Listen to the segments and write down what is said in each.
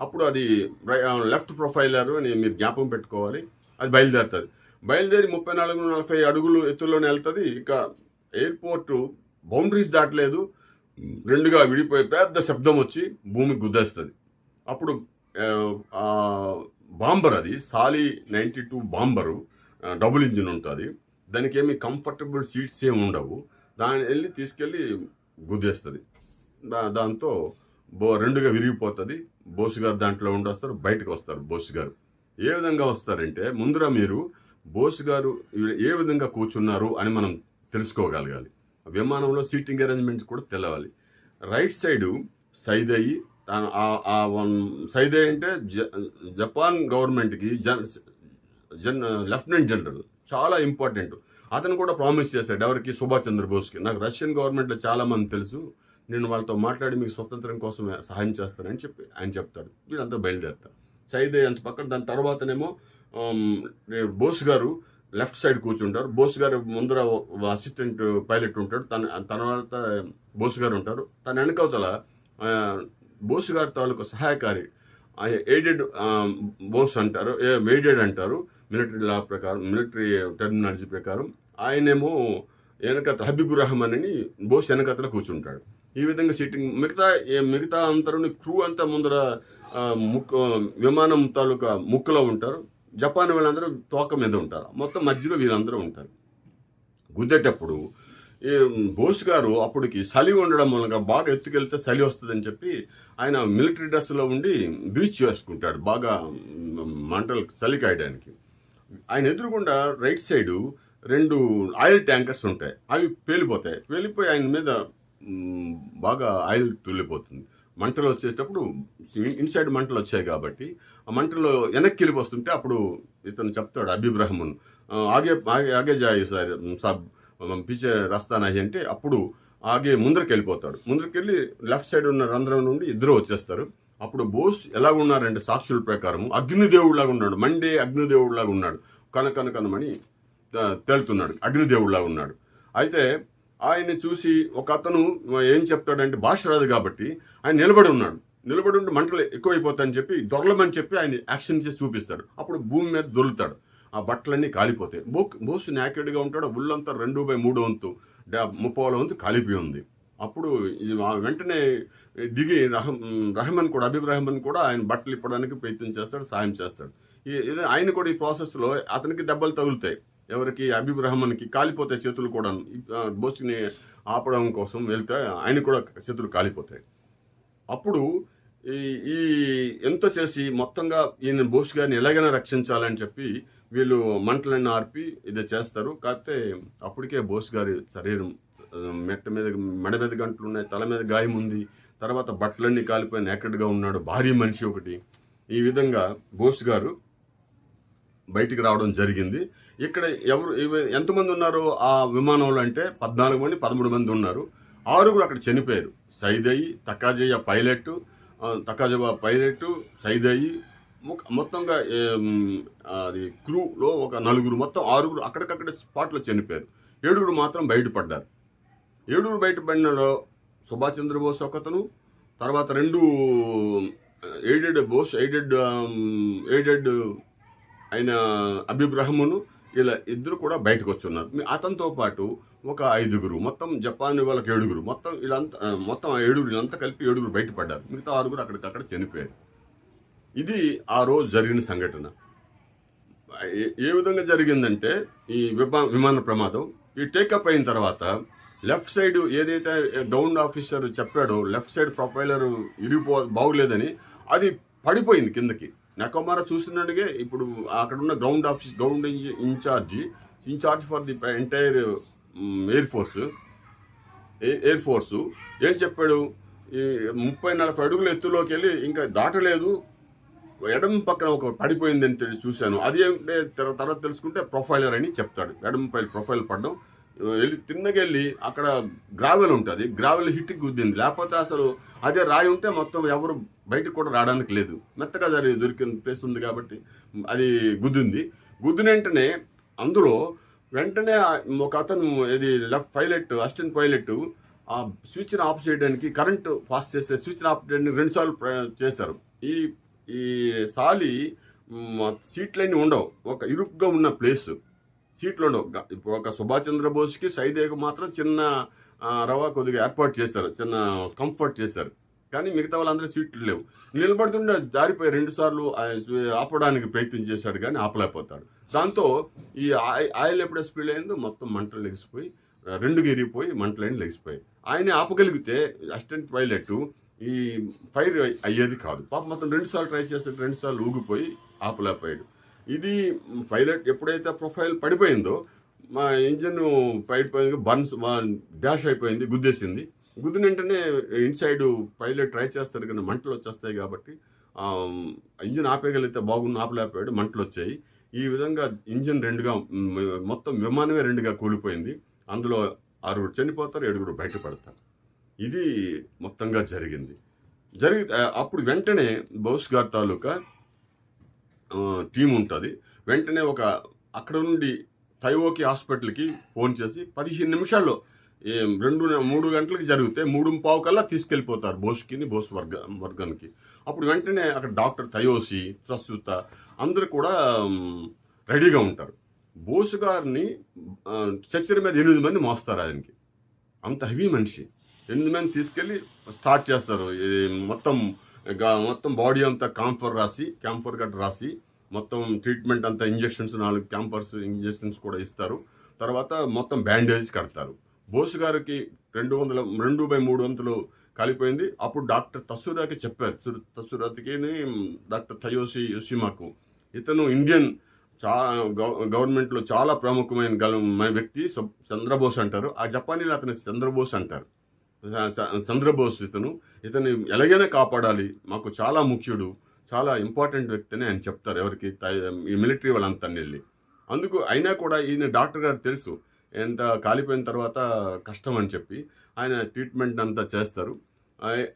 అప్పుడు అది left profiler అని మీరు జ్ఞాపకం పెట్టుకోవాలి. అది బయలుదేరుతుంది. బయలుదేరి ముప్పై నాలుగు నలభై అడుగులు ఎత్తులోనే వెళ్తుంది. ఇక ఎయిర్పోర్ట్ బౌండరీస్ దాటలేదు. రెండుగా విడిపోయి పెద్ద శబ్దం వచ్చి భూమికి గుద్దేస్తుంది. అప్పుడు బాంబర్ అది సాలి ninety two bomber double engine ఉంటుంది. దానికి ఏమి కంఫర్టబుల్ సీట్స్ ఏమి ఉండవు. దాన్ని వెళ్ళి తీసుకెళ్ళి గుద్దేస్తుంది. దాంతో బో రెండుగా విరిగిపోతుంది. బోసు గారు దాంట్లో ఉండొస్తారు బయటకు వస్తారు బోస్ గారు. ఏ విధంగా వస్తారంటే ముందర మీరు బోస్ గారు ఏ విధంగా కూర్చున్నారు అని మనం తెలుసుకోగలగాలి. విమానంలో సీటింగ్ అరేంజ్మెంట్స్ కూడా తెలవాలి. రైట్ సైడు సైదయి తాను ఆ- ఆ అంటే జ- జపాన్ గవర్నమెంట్కి జన్ జన్ లెఫ్టినెంట్ జనరల్ చాలా ఇంపార్టెంట్. అతను కూడా ప్రామిస్ చేశాడు ఎవరికి? సుభాష్ చంద్రబోస్కి. నాకు రష్యన్ గవర్నమెంట్లో చాలామంది తెలుసు. నేను వాళ్ళతో మాట్లాడి మీకు స్వతంత్రం కోసం సహాయం చేస్తానని చెప్పి ఆయన చెప్తాడు. వీళ్ళంతా బయలుదేరుతారు. సైదే అంత పక్కన దాని తర్వాతనేమో బోస్ గారు లెఫ్ట్ సైడ్ కూర్చుంటారు. బోస్ గారు ముందర అసిస్టెంట్ పైలట్ ఉంటాడు. తన తర్వాత బోస్ గారు ఉంటారు. తన వెనకవతల బోస్ గారి తాలూకు సహాయకారి ఎయిడెడ్ బోస్ అంటారు. ఎయిడెడ్ అంటారు. మిలిటరీ లా ప్రకారం మిలిటరీ టెర్మినాలజీ ప్రకారం. ఆయనేమో వెనకత హబీబుర్ రహమాన్ అని బోస్ వెనకతలో కూర్చుంటాడు. ఈ విధంగా సీటింగ్ మిగతా మిగతా అంతరుని క్రూ అంతా ముందర ముక్కు విమానం తాలూకా ముక్కులో ఉంటారు. జపాన్ వాళ్ళందరూ తోక మీద ఉంటారు. మొత్తం మధ్యలో వీళ్ళందరూ ఉంటారు. గుద్దేటప్పుడు ఈ బోస్ గారు అప్పటికి చలి ఉండడం మూలంగా బాగా ఎత్తుకెళ్తే చలి వస్తుందని చెప్పి ఆయన మిలిటరీ డ్రెస్లో ఉండి బ్రీచ్ చేసుకుంటాడు బాగా మంటలు చలి కాయడానికి. ఆయన ఎదురుగుండా రైట్ సైడు రెండు ఆయిల్ ట్యాంకర్స్ ఉంటాయి. అవి పేలిపోతాయి. పేలిపోయి ఆయన మీద బాగా ఆయిల్ తుల్లిపోతుంది. మంటలు వచ్చేటప్పుడు ఇన్సైడ్ మంటలు వచ్చాయి కాబట్టి ఆ మంటలు వెనక్కి వెళ్ళిపోస్తుంటే అప్పుడు ఇతను చెప్తాడు అభిబ్రహ్మన్ ఆగే ఆగే ఆగే జాయి సార్ సాబ్ పిచ్చే రస్తానా అంటే అప్పుడు ఆగే ముందరికి వెళ్ళిపోతాడు. ముందరికి వెళ్ళి లెఫ్ట్ సైడ్ ఉన్న రంధ్రం నుండి ఇద్దరు వచ్చేస్తారు. అప్పుడు బోస్ ఎలా ఉన్నారంటే సాక్షుల ప్రకారం అగ్నిదేవుడిలాగా ఉన్నాడు. మండే అగ్నిదేవుడిలాగా ఉన్నాడు. కనకనకనమని తేలుతున్నాడు. అగ్నిదేవుడిలాగా ఉన్నాడు. అయితే ఆయన్ని చూసి ఒక అతను ఏం చెప్తాడంటే భాష రాదు కాబట్టి ఆయన నిలబడి ఉన్నాడు. నిలబడి ఉండి మంటలు ఎక్కువైపోతాయని చెప్పి దొరలమని చెప్పి ఆయన యాక్షన్ చేసి చూపిస్తాడు. అప్పుడు భూమి మీద దొరుకుతాడు. ఆ బట్టలన్నీ కాలిపోతాయి. బో బోసు నాకెడ్గా ఉంటాడు. ఒళ్ళంతా రెండు బై మూడు వంతు ముప్పై వంతు కాలిపోయి ఉంది. అప్పుడు వెంటనే దిగి రహ రహమాన్ కూడా అబీబ్ రహమాన్ కూడా ఆయన బట్టలు ఇప్పడానికి ప్రయత్నం చేస్తాడు సాయం చేస్తాడు. ఈ- ఇది ఆయన కూడా ఈ ప్రాసెస్లో అతనికి దెబ్బలు తగులుతాయి. ఎవరికి అబీబ్ రహమాన్కి కాలిపోతాయి చేతులు కూడా బోస్ని ఆపడం కోసం వెళ్తే ఆయన కూడా చేతులు కాలిపోతాయి. అప్పుడు ఈ ఈ ఎంత చేసి మొత్తంగా ఈయన బోస్ గారిని ఎలాగైనా రక్షించాలని చెప్పి వీళ్ళు మంటలన్నీ ఆర్పి ఇది చేస్తారు. కాకపోతే అప్పటికే బోస్ గారి శరీరం మెట్ట మీద మెడ మీద గంటలు ఉన్నాయి తల మీద గాయం ఉంది. తర్వాత బట్టలన్నీ కాలిపోయి నేకడ్గా ఉన్నాడు. భారీ మనిషి ఒకటి. ఈ విధంగా బోస్ గారు బయటికి రావడం జరిగింది. ఇక్కడ ఎవరు ఇవి- ఎంతమంది ఉన్నారు? ఆ విమానంలో అంటే పద్నాలుగు మంది పదమూడు మంది ఉన్నారు. ఆరుగురు అక్కడ చనిపోయారు. సైదయి తకాజయ్య పైలట్ ఆ, తకాజయ్య పైలట్ సైదయి మొత్తంగా అది క్రూలో ఒక నలుగురు మొత్తం ఆరుగురు అక్కడికక్కడ స్పాట్లో చనిపోయారు. ఏడుగురు మాత్రం బయటపడ్డారు. ఏడుగురు బయటపడినలో సుభాష్ చంద్రబోస్ ఒకతను తర్వాత రెండు ఎయిడెడ్ బోస్ ఎయిడెడ్ ఎయిడెడ్ ఆయన అబీబ్ ఇలా ఇద్దరు కూడా బయటకు వచ్చున్నారు. అతనితో పాటు ఒక ఐదుగురు మొత్తం జపాన్ వాళ్ళకి ఏడుగురు మొత్తం వీళ్ళంతా మొత్తం ఏడుగురు వీళ్ళంతా కలిపి ఏడుగురు బయటపడ్డారు. మిగతా ఆరుగురు అక్కడికక్కడ చనిపోయారు. ఇది ఆ రోజు జరిగిన సంఘటన. ఏ- విధంగా జరిగిందంటే ఈ విమా విమాన ప్రమాదం ఈ టేకప్ అయిన తర్వాత లెఫ్ట్ సైడ్ ఏదైతే డౌన్ ఆఫీసర్ చెప్పాడో లెఫ్ట్ సైడ్ ప్రొఫైలర్ ఇరిగిపో బాగులేదని అది పడిపోయింది కిందకి. నెకమార చూసినట్టుగా ఇప్పుడు అక్కడ ఉన్న ground office ground incharge incharge for the entire air force air force ఏం చెప్పాడు? ఈ ముప్పై నలభై అడుగుల ఎత్తులోకి వెళ్ళి ఇంకా దాటలేదు. ఎడం పక్కన ఒక పడిపోయిందని చూశాను. అది ఏంటంటే తర్వాత తెలుసుకుంటే ప్రొఫైలర్ అని చెప్తాడు. ఎడం ప్రొఫైల్ పడడం. వెళ్ళి తిన్నగెళ్ళి అక్కడ గ్రావెల్ ఉంటుంది. గ్రావెల్ హిట్ గుద్దింది. లేకపోతే అసలు అదే రాయి ఉంటే మొత్తం ఎవరు బయటకు కూడా రావడానికి లేదు. మెత్తగా జరి దొరికిన ప్లేస్ ఉంది కాబట్టి అది గుద్దింది. గుద్దిన వెంటనే అందులో వెంటనే ఒక అతను ఇది లెఫ్ట్ పైలట్ అసిస్టెంట్ పైలట్ ఆ స్విచ్ని ఆఫ్ చేయడానికి కరెంటు పాస్ చేసే స్విచ్ని ఆఫ్ చేయడానికి రెండుసార్లు చేశారు. ఈ ఈ సాలి సీట్లన్నీ ఉండవు. ఒక ఇరుగ్గా ఉన్న ప్లేస్ సీట్లు ఉండవు ఇప్పుడు ఒక సుభాష్ చంద్రబోస్కి సైదేకు మాత్రం చిన్న రవా రవ కొద్దిగా ఏర్పాటు చేశారు. చిన్న కంఫర్ట్ చేశారు. కానీ మిగతా వాళ్ళందరూ సీట్లు లేవు. నిలబడుతుంటే జారిపోయి రెండు సార్లు ఆపడానికి ప్రయత్నం చేశాడు కానీ ఆపలేకపోతాడు. దాంతో ఈ ఆయిల్ ఎప్పుడే స్పీడ్ అయిందో మొత్తం మంటలు లెగిసిపోయి రెండు గిరిగిపోయి మంటలు మంటలైన లెగిసిపోయి ఆయన ఆపగలిగితే అసిస్టెంట్ పైలట్ ఈ ఫైర్ అయ్యేది కాదు. పాప మొత్తం రెండుసార్లు ట్రై చేస్తే రెండు సార్లు ఊగిపోయి ఆపలేకపోయాడు. ఇది పైలట్ ఎప్పుడైతే ప్రొఫైల్ పడిపోయిందో మా ఇంజన్ పడిపోయింది బన్స్ డాష్ అయిపోయింది గుద్దేసింది. గుద్దిన వెంటనే ఇన్సైడ్ పైలట్ ట్రై చేస్తారు కానీ మంటలు వచ్చేస్తాయి కాబట్టి ఇంజిన్ ఆపేయగలిగితే బాగున్న ఆపలేకపోయాడు మంటలు వచ్చాయి. ఈ విధంగా ఇంజిన్ రెండుగా మొత్తం విమానమే రెండుగా కూలిపోయింది. అందులో ఆరుగురు చనిపోతారు ఏడుగురు బయటపడతారు. ఇది మొత్తంగా జరిగింది. జరిగి అప్పుడు వెంటనే బౌస్ గారి తాలూకా టీం ఉంటుంది. వెంటనే ఒక అక్కడ నుండి తైవోకి హాస్పిటల్కి ఫోన్ చేసి పదిహేను నిమిషాల్లో ఏం రెండు మూడు గంటలకు జరిగితే మూడు పావు కల్లా తీసుకెళ్ళిపోతారు బోస్కిని బోస్ వర్గ వర్గానికి. అప్పుడు వెంటనే అక్కడ డాక్టర్ తయోసి ప్రస్తుత అందరూ కూడా రెడీగా ఉంటారు. బోస్ గారిని చచ్చరి మీద ఎనిమిది మంది మోస్తారు ఆయనకి. అంత హెవీ మనిషి. ఎనిమిది మంది తీసుకెళ్ళి స్టార్ట్ చేస్తారు. మొత్తం మొత్తం బాడీ అంతా కాంఫర్ రాసి క్యాంఫర్ గట్ట రాసి మొత్తం ట్రీట్మెంట్ అంతా ఇంజెక్షన్స్ నాలుగు క్యాంపర్స్ ఇంజెక్షన్స్ కూడా ఇస్తారు. తర్వాత మొత్తం బ్యాండేజ్ కడతారు. బోసు గారికి రెండు వందల రెండు బై మూడు వందలు కాలిపోయింది. అప్పుడు డాక్టర్ తసూరాకి చెప్పారు. సు- డాక్టర్ తయోసి యోసిమాకు ఇతను ఇండియన్ చా గవర్నమెంట్లో చాలా ప్రముఖమైన గల వ్యక్తి చంద్రబోస్ అంటారు. ఆ జపానీలో అతని చంద్రబోస్ అంటారు. చంద్రబోస్ ఇతను ఇతన్ని ఎలాగైనా కాపాడాలి. మాకు చాలా ముఖ్యుడు చాలా ఇంపార్టెంట్ వ్యక్తి అని ఆయన చెప్తారు ఎవరికి ఈ మిలిటరీ వాళ్ళంతా వెళ్ళి. అందుకు అయినా కూడా ఈయన డాక్టర్ గారు తెలుసు ఎంత కాలిపోయిన తర్వాత కష్టం అని చెప్పి ఆయన ట్రీట్మెంట్ అంతా చేస్తారు.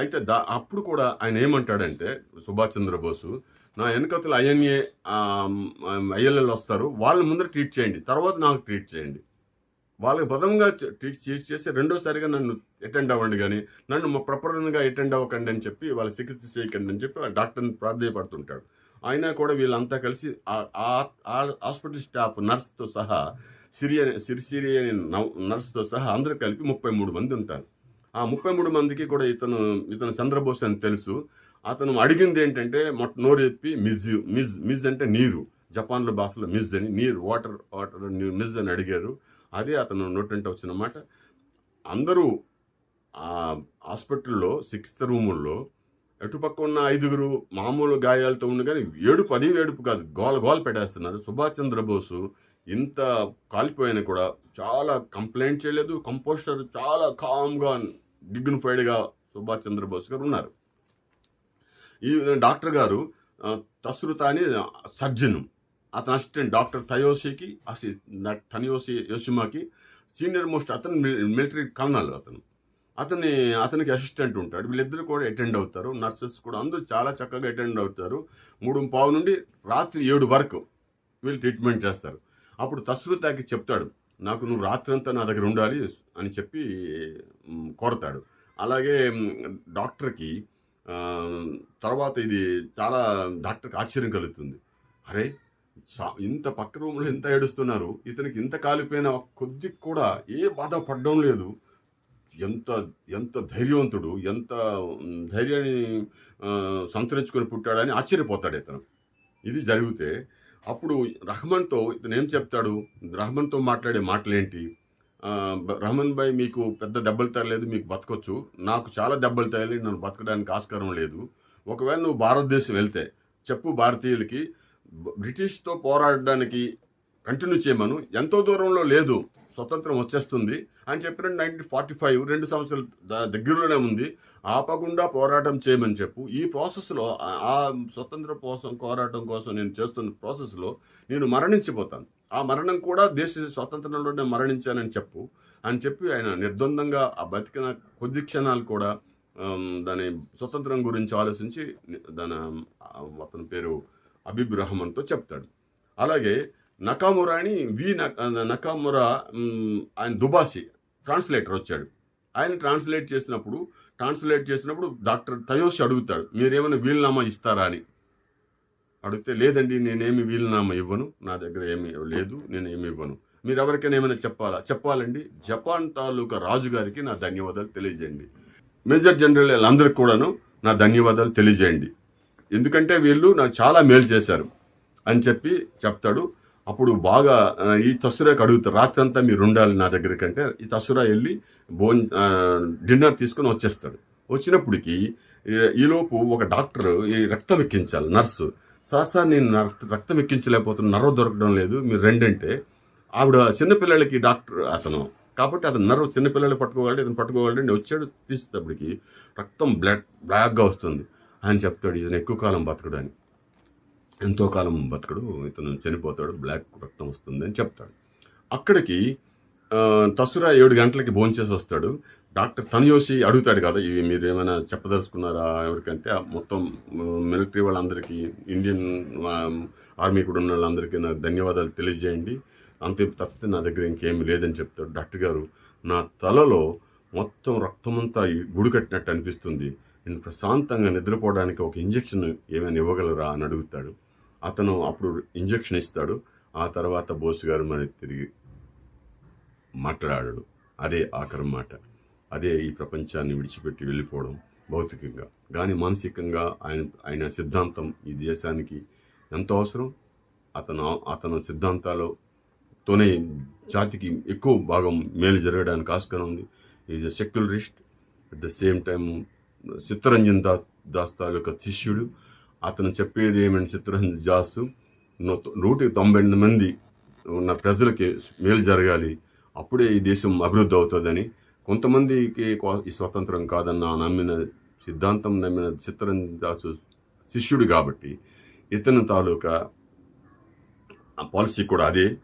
అయితే దా అప్పుడు కూడా ఆయన ఏమంటాడంటే సుభాష్ చంద్రబోసు నా వెనకతులు ఐఎన్ఏ ఐఎల్ఎల్ వస్తారు వాళ్ళ ముందర ట్రీట్ చేయండి తర్వాత నాకు ట్రీట్ చేయండి. వాళ్ళకి బదంగా ట్రీట్ చేసి రెండోసారిగా నన్ను అటెండ్ అవ్వండి కానీ నన్ను ప్రపరంగా అటెండ్ అవ్వకండి అని చెప్పి వాళ్ళ చికిత్స చేయకండి అని చెప్పి ఆ డాక్టర్ని ప్రాధాయపడుతుంటాడు అయినా కూడా వీళ్ళంతా కలిసి ఆ- హాస్పిటల్ స్టాఫ్ నర్స్తో సహా సిరియా సిరిసిరి అనే నర్స్తో సహా అందరు కలిపి ముప్పై మూడు మంది ఉంటారు. ఆ ముప్పై మూడు మందికి కూడా ఇతను ఇతను చంద్రబోస్ అని తెలుసు. అతను అడిగింది ఏంటంటే మొట్ట నోరు చెప్పి మిజ్ మిజ్ మిజ్ అంటే నీరు. జపాన్లో భాషలో మిజ్ అని నీరు వాటర్ వాటర్ మిజ్ అని అడిగారు. అదే అతను నోటంటే వచ్చిన మాట. అందరూ ఆ హాస్పిటల్లో సిక్స్త్ రూముల్లో ఎటుపక్క ఉన్న ఐదుగురు మామూలు గాయాలతో ఉండి కానీ ఏడుపు అది ఏడుపు కాదు గోల గోల పెట్టేస్తున్నారు. సుభాష్ చంద్రబోసు ఇంత కాలిపోయినా కూడా చాలా కంప్లైంట్ చేయలేదు. కంపోస్టర్ చాలా కామ్గా డిగ్నిఫైడ్గా సుభాష్ చంద్రబోస్ గారు ఉన్నారు. ఈ డాక్టర్ గారు తస్రుత అని సర్జను. అతని అసిస్టెంట్ డాక్టర్ తయోసికి అసి థనియోసి యోసిమాకి సీనియర్ మోస్ట్ అతను మిలిటరీ కర్నల్ అతను. అతని అతనికి అసిస్టెంట్ ఉంటాడు. వీళ్ళిద్దరు కూడా అటెండ్ అవుతారు. నర్సెస్ కూడా అందరూ చాలా చక్కగా అటెండ్ అవుతారు. మూడు పావు నుండి రాత్రి ఏడు వరకు వీళ్ళు ట్రీట్మెంట్ చేస్తారు. అప్పుడు తస్రుతాకి చెప్తాడు నాకు నువ్వు రాత్రి అంతా నా దగ్గర ఉండాలి అని చెప్పి కోరతాడు. అలాగే డాక్టర్కి తర్వాత ఇది చాలా డాక్టర్కి ఆశ్చర్యం కలుగుతుంది. అరే ఇంత పక్క రూమ్లో ఇంత ఏడుస్తున్నారు ఇతనికి ఇంత కాలిపోయిన కొద్ది కూడా ఏ బాధ పడడం లేదు. ఎంత ఎంత ధైర్యవంతుడు ఎంత ధైర్యాన్ని సంతరించుకొని పుట్టాడని ఆశ్చర్యపోతాడు ఇతను. ఇది జరిగితే అప్పుడు రహమాన్తో ఇతను ఏం చెప్తాడు? రహమాన్తో మాట్లాడే మాటలేంటి? రహమాన్ భాయ్ మీకు పెద్ద దెబ్బలు తగలేదు మీకు బతకొచ్చు. నాకు చాలా దెబ్బలు తగిలి నన్ను బతకడానికి ఆస్కారం లేదు. ఒకవేళ నువ్వు భారతదేశం వెళ్తే చెప్పు భారతీయులకి బ్రిటిష్తో పోరాడడానికి కంటిన్యూ చేయమను. ఎంతో దూరంలో లేదు. స్వతంత్రం వచ్చేస్తుంది అని చెప్పిన నైన్టీన్ ఫార్టీ ఫైవ్ రెండు సంవత్సరాల దగ్గరలోనే ఉంది. ఆపకుండా పోరాటం చేయమని చెప్పు. ఈ ప్రాసెస్లో ఆ- స్వతంత్ర కోసం పోరాటం కోసం నేను చేస్తున్న ప్రాసెస్లో నేను మరణించిపోతాను. ఆ మరణం కూడా దేశ స్వతంత్రంలో నేను మరణించానని చెప్పు అని చెప్పి ఆయన నిర్ద్వందంగా ఆ బతికిన కొద్ది క్షణాలు కూడా దాని స్వతంత్రం గురించి ఆలోచించి దాని అతని పేరు అబీబ్ రహమాన్తో చెప్తాడు. అలాగే నకామురా అని వి నకామురా ఆయన దుబాసి ట్రాన్స్లేటర్ వచ్చాడు. ఆయన ట్రాన్స్లేట్ చేసినప్పుడు ట్రాన్స్లేట్ చేసినప్పుడు డాక్టర్ తయోషి అడుగుతాడు మీరేమైనా వీలునామా ఇస్తారా? అని. అడిగితే లేదండి నేనేమి వీలునామా ఇవ్వను నా దగ్గర ఏమి లేదు నేను ఏమి ఇవ్వను. మీరు ఎవరికైనా ఏమైనా చెప్పాలా? చెప్పాలండి జపాన్ తాలూకా రాజుగారికి నా ధన్యవాదాలు తెలియజేయండి. మేజర్ జనరల్ వాళ్ళందరికీ కూడాను నా ధన్యవాదాలు తెలియజేయండి. ఎందుకంటే వీళ్ళు నాకు చాలా మేలు చేశారు అని చెప్పి చెప్తాడు. అప్పుడు బాగా ఈ తసురాకి అడుగుతారు రాత్రి అంతా మీరు ఉండాలి నా దగ్గర కంటే ఈ తసురా వెళ్ళి భోజన డిన్నర్ తీసుకొని వచ్చేస్తాడు. వచ్చినప్పటికి ఈలోపు ఒక డాక్టర్ ఈ రక్తం ఎక్కించాలి నర్సు. సార్ సార్ నేను రక్తం ఎక్కించలేకపోతున్నా నర్వ దొరకడం లేదు మీరు రెండంటే. ఆవిడ చిన్నపిల్లలకి డాక్టర్ అతను. కాబట్టి అతను నర్వ్ చిన్నపిల్లలు పట్టుకోగలడు ఇతను పట్టుకోగలడు నేను వచ్చాడు. తీసేటప్పటికి రక్తం బ్లాక్ బ్లాక్గా వస్తుంది. అని చెప్తాడు. ఇతను ఎక్కువ కాలం బతకడు అని ఎంతో కాలం బతకడు. ఇతను చనిపోతాడు. బ్లాక్ రక్తం వస్తుంది అని చెప్తాడు. అక్కడికి తసురా ఏడు గంటలకి భోంచేసి వస్తాడు. డాక్టర్ తనయోసి అడుగుతాడు కదా ఇవి మీరు ఏమైనా చెప్పదలుచుకున్నారా? ఎవరికంటే మొత్తం మిలిటరీ వాళ్ళందరికీ ఇండియన్ ఆర్మీ కూడా ఉన్న వాళ్ళందరికీ నా ధన్యవాదాలు తెలియజేయండి. అంతే తప్పితే నా దగ్గర ఇంకేమీ లేదని చెప్తాడు. డాక్టర్ గారు నా తలలో మొత్తం రక్తమంతా గుడి కట్టినట్టు అనిపిస్తుంది. నేను ప్రశాంతంగా నిద్రపోవడానికి ఒక ఇంజెక్షన్ ఏమైనా ఇవ్వగలరా అని అడుగుతాడు. అతను అప్పుడు ఇంజెక్షన్ ఇస్తాడు. ఆ తర్వాత బోస్ గారు మరి తిరిగి మాట్లాడాడు. అదే ఆఖరి మాట. అదే ఈ ప్రపంచాన్ని విడిచిపెట్టి వెళ్ళిపోవడం భౌతికంగా. కానీ మానసికంగా ఆయన ఆయన సిద్ధాంతం ఈ దేశానికి ఎంతో అవసరం. అతను అతను సిద్ధాంతాలతోనే జాతికి ఎక్కువ భాగం మేలు జరగడానికి ఆస్కారం ఉంది. Is a secularist at the same time Chittaranjan దా దాస్ తాలూకా శిష్యుడు. అతను చెప్పేది ఏమంటే చిత్తరంజన్ దాసు నూట తొంభై ఎనిమిది మంది ఉన్న ప్రజలకి మేలు జరగాలి. అప్పుడే ఈ దేశం అభివృద్ధి అవుతుందని. కొంతమందికి ఈ స్వతంత్రం కాదన్న నమ్మిన సిద్ధాంతం నమ్మిన చిత్తరంజన్ దాసు శిష్యుడు కాబట్టి ఇతను తాలూకా పాలసీ కూడా అదే.